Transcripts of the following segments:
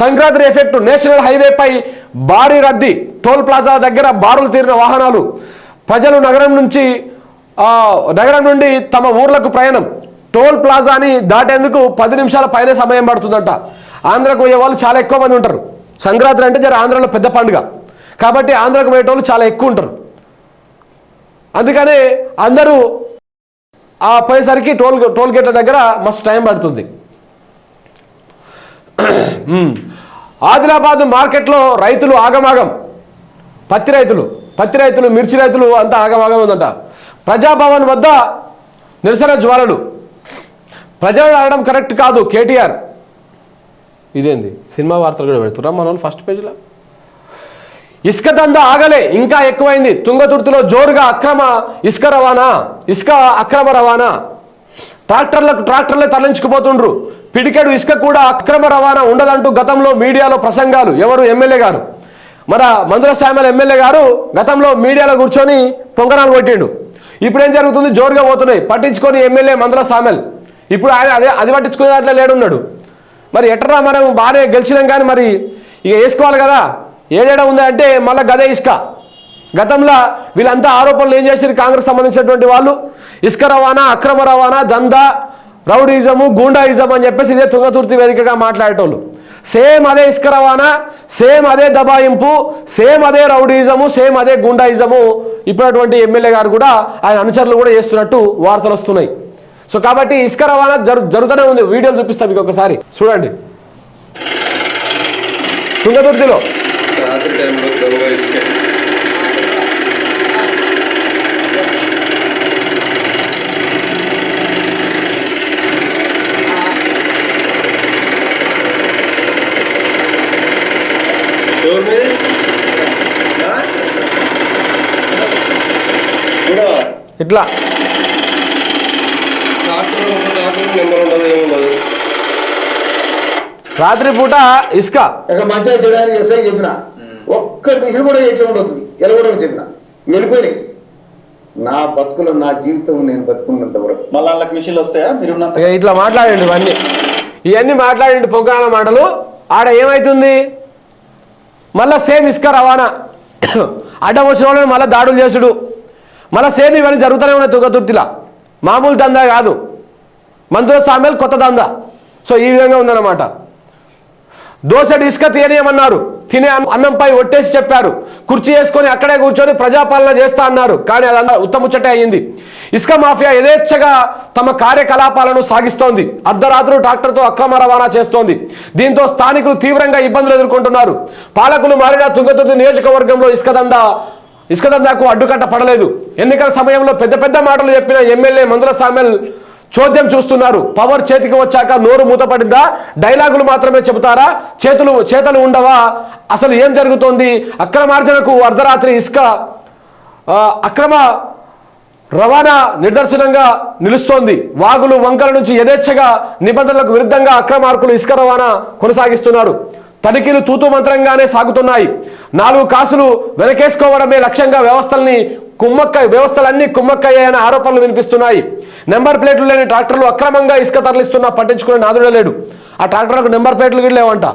Sankranti effect national హైవేపై భారీ రద్దీ. Toll plaza దగ్గర బారులు తీరిన వాహనాలు. ప్రజలు నగరం నుంచి నగరం నుండి తమ ఊర్లకు ప్రయాణం. టోల్ ప్లాజాని దాటేందుకు పది నిమిషాల పైనే సమయం పడుతుందంట. ఆంధ్రకు పోయే వాళ్ళు చాలా ఎక్కువ మంది ఉంటారు. సంక్రాంతి అంటే జర ఆంధ్రలో పెద్ద పండుగ. కాబట్టి ఆంధ్రకు పోయేటోళ్ళు చాలా ఎక్కువ ఉంటారు. అందుకనే అందరూ ఆ పోయేసరికి టోల్ టోల్ గేట్ల దగ్గర మస్తు టైం పడుతుంది. ఆదిలాబాద్ మార్కెట్లో రైతులు ఆగమాగం. పత్తి రైతులు పత్తి రైతులు మిర్చి రైతులు అంతా ఆగమాగం ఉందంట. ప్రజాభవన్ వద్ద నిరసన జ్వాలలు. ప్రజలు ఆడడం కరెక్ట్ కాదు కేటీఆర్. ఇదేంది? సినిమా వార్తలు కూడా పెడుతురా మన ఫస్ట్ పేజీలో? ఇసుక దంద ఆగలే ఇంకా ఎక్కువైంది. తుంగతుర్తిలో జోరుగా అక్రమ ఇసుక రవాణా ఇసుక అక్రమ రవాణా. ట్రాక్టర్లకు ట్రాక్టర్లే తరలించుకుపోతుండ్రు. పిడికెడు ఇసుక కూడా అక్రమ రవాణా ఉండదంటూ గతంలో మీడియాలో ప్రసంగాలు. ఎవరు ఎమ్మెల్యే గారు? మన మందుల శామల ఎమ్మెల్యే గారు గతంలో మీడియాలో కూర్చొని పొంగనాలు కొట్టిండు. ఇప్పుడు ఏం జరుగుతుంది? జోరుగా పోతున్నాయి. పట్టించుకొని ఎమ్మెల్యే మందుల సామెల్. ఇప్పుడు ఆయన అదే అది పట్టించుకునే దాంట్లో లేడున్నాడు. మరి ఎట్రా మనం బాగానే గెలిచినాం కానీ మరి ఇక వేసుకోవాలి కదా? ఏడేడా ఉందంటే అంటే మళ్ళీ గదే ఇసుక. గతంలో వీళ్ళంతా ఆరోపణలు ఏం చేశారు కాంగ్రెస్ సంబంధించినటువంటి వాళ్ళు? ఇసుక రవాణా అక్రమ రవాణా దందా రౌడీజము గూండాయిజం అని చెప్పేసి ఇదే తుంగతుర్తి వేదికగా మాట్లాడేటోళ్ళు. సేమ్ అదే ఇసుక రవాణా సేమ్ అదే దబాయింపు సేమ్ అదే రౌడీజము సేమ్ అదే గుండాయిజము ఇప్పుడటువంటి ఎమ్మెల్యే గారు కూడా ఆయన అనుచరులు కూడా చేస్తున్నట్టు వార్తలు వస్తున్నాయి. సో కాబట్టి ఇసుక రవాణా జరు జరుగుతూనే ఉంది. వీడియోలు చూపిస్తాం మీకు ఒకసారి. చూడండి. తుంగతుర్తిలో. రాత్రి టైంలో ఎవరి మీద? ఇట్లా. రాత్రి పూట ఇసుక. ఇక మంచిగా చేయడానికి ఎస్ఐ చెప్పిన ఒక్క డిసిషన్ కూడా ఎట్లా ఉండదు ఎలా కూడా చెప్పిన. వెళ్ళిపోయినాయి. నా బతుకులో నా జీవితం నేను బతుకున్నంత వరకు. మళ్ళీ వాళ్ళకి మిషన్లు వస్తాయా? మీరు ఇట్లా మాట్లాడండి ఇవన్నీ. ఇవన్నీ మాట్లాడండి పొంగనాల మాటలు. ఆడ ఏమవుతుంది మళ్ళా సేమ్ ఇసుక రవాణా. అడ్డం వచ్చిన వాళ్ళని మళ్ళీ దాడులు చేసుడు. మళ్ళీ సేమ్ ఇవన్నీ జరుగుతూనే ఉన్నాయి తుగతుర్తిలా. మామూలు దందా కాదు. మంత్రుల సామెల్ కొత్త దందా. సో ఈ విధంగా ఉందన్నమాట. దోశ ఇసుక తినేయమన్నారు తినే అన్నంపై ఒట్టేసి చెప్పారు కుర్చీ వేసుకొని అక్కడే కూర్చొని ప్రజాపాలన చేస్తా అన్నారు. కానీ అదంతా ఉత్తముచ్చటే అయ్యింది. ఇసుక మాఫియా యథేచ్ఛగా తమ కార్యకలాపాలను సాగిస్తోంది. అర్ధరాత్రులు ట్రాక్టర్తో అక్రమ రవాణా చేస్తోంది. దీంతో స్థానికులు తీవ్రంగా ఇబ్బందులు ఎదుర్కొంటున్నారు. పాలకులు మారిన తుంగతుర్తి నియోజకవర్గంలో ఇసుక దందా ఇసుక దందాకు అడ్డుకట్ట పడలేదు. ఎన్నికల సమయంలో పెద్ద పెద్ద మాటలు చెప్పిన ఎమ్మెల్యే మందుల సామెల్ చోద్యం చూస్తున్నారు. పవర్ చేతికి వచ్చాక నోరు మూతపడిందా? డైలాగులు మాత్రమే చెబుతారా? చేతులు చేతలు ఉండవా? అసలు ఏం జరుగుతోంది? అక్రమార్జనకు అర్ధరాత్రి ఇసుక అక్రమ రవాణా నిదర్శనంగా నిలుస్తోంది. వాగులు వంకల నుంచి యథేచ్ఛగా నిబంధనలకు విరుద్ధంగా అక్రమార్కులు ఇసుక రవాణా కొనసాగిస్తున్నారు. తనిఖీలు తూతు మంత్రంగానే సాగుతున్నాయి. నాలుగు కాసులు వెనకేసుకోవడమే లక్ష్యంగా వ్యవస్థల్ని కుమ్మక్క వ్యవస్థలన్నీ కుమ్మక్కయ్యాయనే ఆరోపణలు వినిపిస్తున్నాయి. నెంబర్ ప్లేట్లు లేని ట్రాక్టర్లు అక్రమంగా ఇసుక తరలిస్తున్నా పట్టించుకునే నాదుడే లేడు. ఆ ట్రాక్టర్లకు నెంబర్ ప్లేట్లు కూడా లేవంట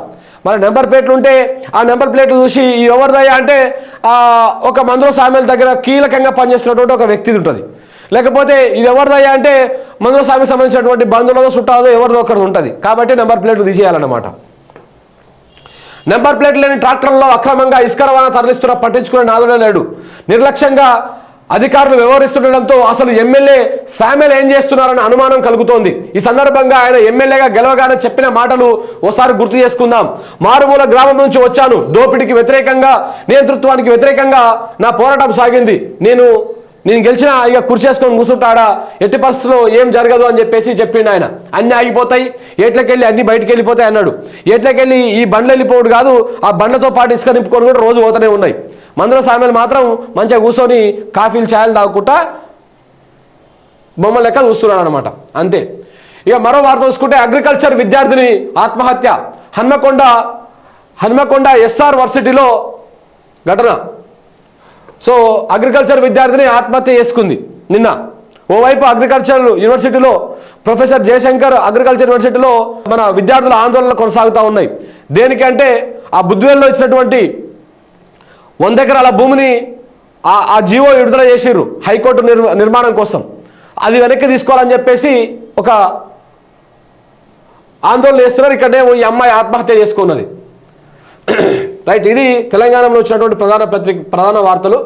మరి నెంబర్ ప్లేట్లు ఉంటే ఆ నెంబర్ ప్లేట్లు చూసి ఎవరిదయ్యా అంటే ఒక మందుల సామెల దగ్గర కీలకంగా పనిచేస్తున్నటువంటి ఒక వ్యక్తిది ఉంటుంది. లేకపోతే ఇది ఎవరిదయ్యా అంటే మందుల సామెకి సంబంధించినటువంటి బంధువులతో చుట్టాలో ఎవరిదో ఒకరిది ఉంటుంది. కాబట్టి నెంబర్ ప్లేట్లు తీసేయాలన్నమాట. నెంబర్ ప్లేట్ లేని ట్రాక్టర్లలో అక్రమంగా ఇసుక రవాణా తరలిస్తున్న పట్టించుకునే నాదుడే లేడు. నిర్లక్ష్యంగా అధికారులు వ్యవహరిస్తుండడంతో అసలు ఎమ్మెల్యే శామెల్ ఏం చేస్తున్నారని అనుమానం కలుగుతోంది. ఈ సందర్భంగా ఆయన ఎమ్మెల్యేగా గెలవగానే చెప్పిన మాటలు ఓసారి గుర్తు చేసుకుందాం. మారుమూల గ్రామం నుంచి వచ్చాను. దోపిడికి వ్యతిరేకంగా నేతృత్వానికి వ్యతిరేకంగా నా పోరాటం సాగింది. నేను నేను గెలిచిన ఇక కుర్చేసుకొని కూర్చుంటాడా? ఎట్టి పరిస్థితుల్లో ఏం జరగదు అని చెప్పేసి చెప్పిండు ఆయన. అన్ని ఆగిపోతాయి. ఏట్లకెళ్ళి అన్ని బయటికి వెళ్ళిపోతాయి అన్నాడు. ఏట్లకెళ్ళి ఈ బండ్లు వెళ్ళిపోడు కాదు ఆ బండ్లతో పాటు ఇసుక నింపుకొని కూడా రోజు పోతూనే ఉన్నాయి. మందుల సామెలు మాత్రం మంచిగా కూర్చొని కాఫీలు ఛాయలు తాగుకుంటా బొమ్మ లెక్క చూస్తున్నాడు అనమాట అంతే. ఇక మరో వార్త చూసుకుంటే అగ్రికల్చర్ విద్యార్థిని ఆత్మహత్య. హన్మకొండ హన్మకొండ ఎస్ఆర్ వర్సిటీలో ఘటన. సో అగ్రికల్చర్ విద్యార్థిని ఆత్మహత్య చేసుకుంది నిన్న. ఓవైపు అగ్రికల్చర్ యూనివర్సిటీలో ప్రొఫెసర్ జయశంకర్ అగ్రికల్చర్ యూనివర్సిటీలో మన విద్యార్థుల ఆందోళనలు కొనసాగుతూ ఉన్నాయి. దేనికంటే ఆ బుద్ధివేల్లో ఇచ్చినటువంటి వంద ఎకరాల భూమిని ఆ ఆ జీవో విడుదల చేసిర్రు హైకోర్టు నిర్మాణం కోసం. అది వెనక్కి తీసుకోవాలని చెప్పేసి ఒక ఆందోళన చేస్తున్నారు. ఇక్కడేమో ఈ అమ్మాయి ఆత్మహత్య చేసుకున్నది. రైట్ ఇది తెలంగాణలో వచ్చినటువంటి ప్రధాన పత్రిక ప్రధాన వార్తలు.